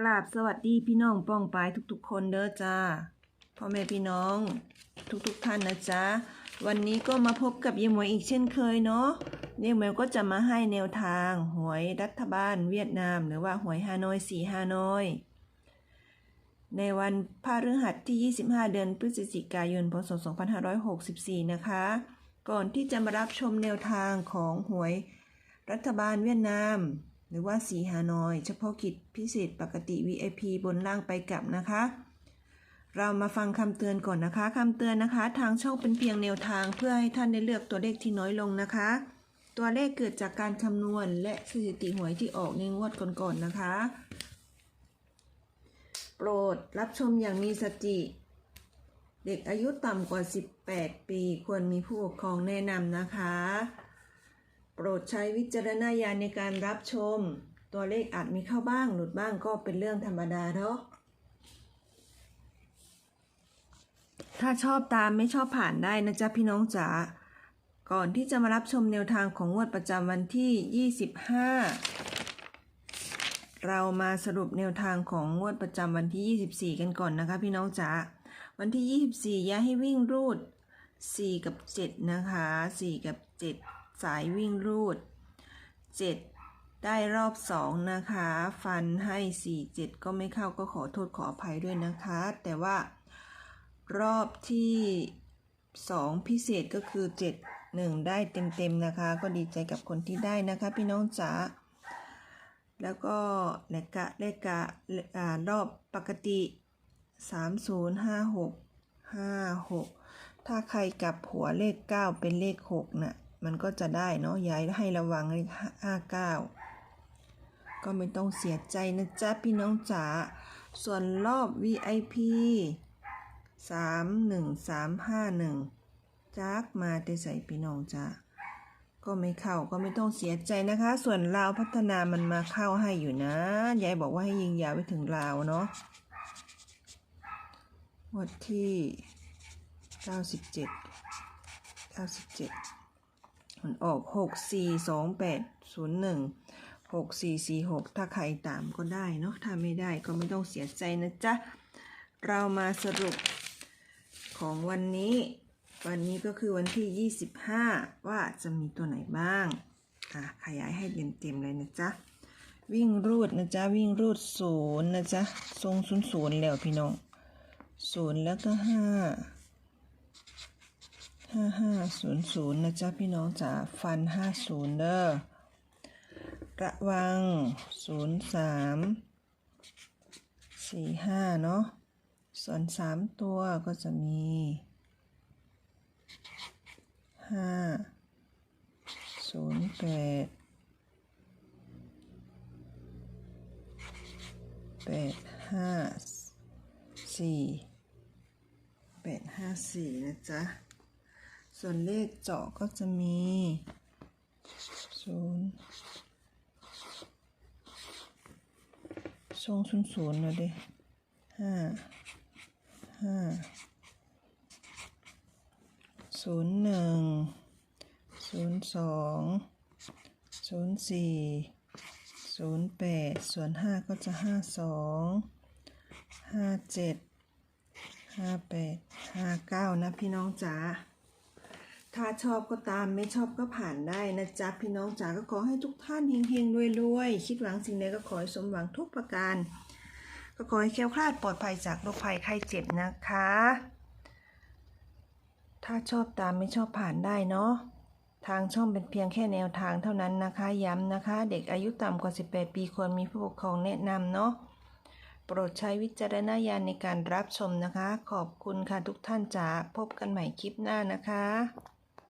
กราบสวัสดีพี่น้องป้องปายทุกๆ คนเด้อจ้าพ่อแม่พี่น้องทุกๆท่านนะจ๊ะวันนี้ก็มาพบกับยายหมวยอีกเช่นเคยเนาะยายหมวยก็จะมาให้แนวทางหวยรัฐบาลเวียดนาม หรือว่าหวยฮานอยสีฮานอยในวันพฤหัสที่ 25 เดือนพฤศจิกายนพศ2564 นะคะ ก่อนที่จะมารับชมแนวทางของหวยรัฐบาลเวียดนาม หรือว่าสีฮานอย เฉพาะกิจพิเศษปกติ VIP บนล่างไปกลับนะคะ เรามาฟังคำเตือนก่อนนะคะคำเตือนนะคะ ทางช่องเป็นเพียงแนวทางเพื่อให้ท่านได้เลือกตัวเลขที่น้อยลงนะคะ ตัวเลขเกิดจากการคำนวณและสถิติหวยที่ออกในงวดก่อนๆนะคะ โปรดรับชมอย่างมีสติเด็กอายุต่ำกว่า 18 ปี ควรมีผู้ปกครองแนะนำนะคะ โปรดใช้วิจารณญาณในการรับชม ตัวเลขอาจมีเข้าบ้างหลุดบ้างก็เป็นเรื่องธรรมดาเนาะถ้าชอบตามไม่ชอบผ่านได้นะจ๊ะพี่น้องจ๋าก่อนที่จะมารับชมแนวทางของงวดประจำวันที่ 25 เรามาสรุปแนวทางของงวดประจำวันที่ 24 กันก่อนนะคะ พี่น้องจ๋าวันที่ 24ย้ายให้วิ่งรูด 4 กับ 7 นะคะ 4 กับ 7 สายวิ่งรูด 7 ได้รอบ 2 นะคะ ฟันให้ 4 7 ก็ไม่เข้าก็ขอโทษขออภัยด้วยนะคะ แต่ว่ารอบที่ 2 พิเศษก็คือ 7 1 ได้เต็มๆนะคะ ก็ดีใจกับคนที่ได้นะคะพี่น้องจ๋าแล้วก็เลขกะเลขกะอ่ารอบปกติ 30 56 56 ถ้าใครกลับหัวเลข 9 เป็นเลข 6น่ะ มันก็จะได้เนาะย้ายให้ระวังเลข59ก็ไม่ต้องเสียใจนะจ๊ะพี่น้องจ๋า ส่วนรอบ VIP 31351จักมาแต่ใส่พี่น้องจ้าก็ไม่เข้าก็ไม่ต้องเสียใจนะคะ ส่วนลาวพัฒนามันมาเข้าให้อยู่นะ ยายบอกว่าให้ยิงยาวไปถึงลาวเนาะวันที่ 97 97 มันออก6 4 2 8 0 1 6 4 4 6ถ้าใครตามก็ได้เนาะถ้าไม่ได้ก็ไม่ต้องเสียใจนะจ๊ะ เรามาสรุปของวันนี้ วันนี้ก็คือวันที่ 25 ว่าจะมีตัวไหนบ้าง อะ ขยายให้เต็มๆเลยนะจ๊ะ วิ่งรูดนะจ๊ะ วิ่งรูดศูนย์นะจ๊ะ ทรงศูนย์ศูนย์แล้วพี่น้องศูนย์แล้วก็ห้า ห้าห้าศูนย์ศูนย์นะจ๊ะพี่น้องจ๋าฟันห้าศูนย์เด้อระวังศูนย์สามสี่ห้าเนาะส่วนสามตัวก็จะมีห้าศูนย์แปดแปดห้าสี่แปดห้าสี่นะจ๊ะ ส่วนเลขเจาะก็จะมีศูนย์ทรงศูนย์ศูนย์เลยดิห้าห้าศูนย์หนึ่งศูนย์สองศูนย์สี่ศูนย์แปดส่วนห้าก็จะห้าสองห้าเจ็ดห้าแปดห้าเก้านะพี่น้องจ๋า ถ้าชอบก็ตามไม่ชอบก็ผ่านได้นะจ๊ะพี่น้องจ๋าก็ขอให้ทุกท่านเฮงๆรวยๆคิดหวังสิ่งใดก็ขอให้สมหวังทุกประการ ก็ขอให้แคล้วคลาดปลอดภัยจากโรคภัยไข้เจ็บนะคะ ถ้าชอบตามไม่ชอบผ่านได้เนาะทางช่องเป็นเพียงแค่แนวทางเท่านั้นนะคะ ย้ำนะคะ เด็กอายุต่ำกว่า 18 ปีควรมีผู้ปกครองแนะนำเนาะโปรดใช้วิจารณญาณในการรับชมนะคะ ขอบคุณค่ะทุกท่านจ๋าพบกันใหม่คลิปหน้านะคะ